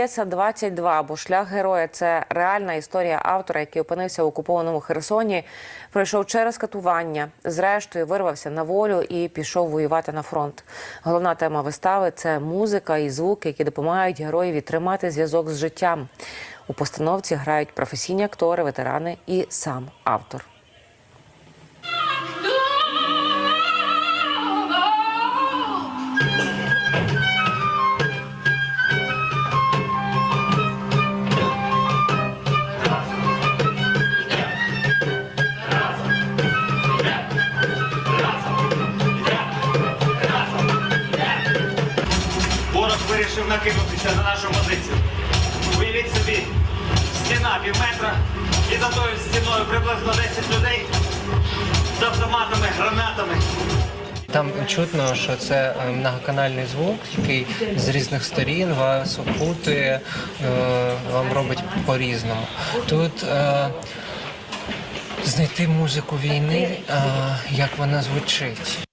П'єса 22 або шлях героя це реальна історія автора, який опинився в окупованому Херсоні, пройшов через катування, зрештою вирвався на волю і пішов воювати на фронт. Головна тема вистави це музика і звуки, які допомагають героєві тримати зв'язок з життям. У постановці грають професійні актори, ветерани і сам автор. Ворог вирішив накинутися на нашу позицію. Уявіть собі, стіна пів метра, і за тою стіною приблизно 10 людей з автоматами, гранатами. Там чутно, що це е, многоканальний звук, який з різних сторін вас опутує, е, вам робить по-різному. Тут е, знайти музику війни, як вона звучить.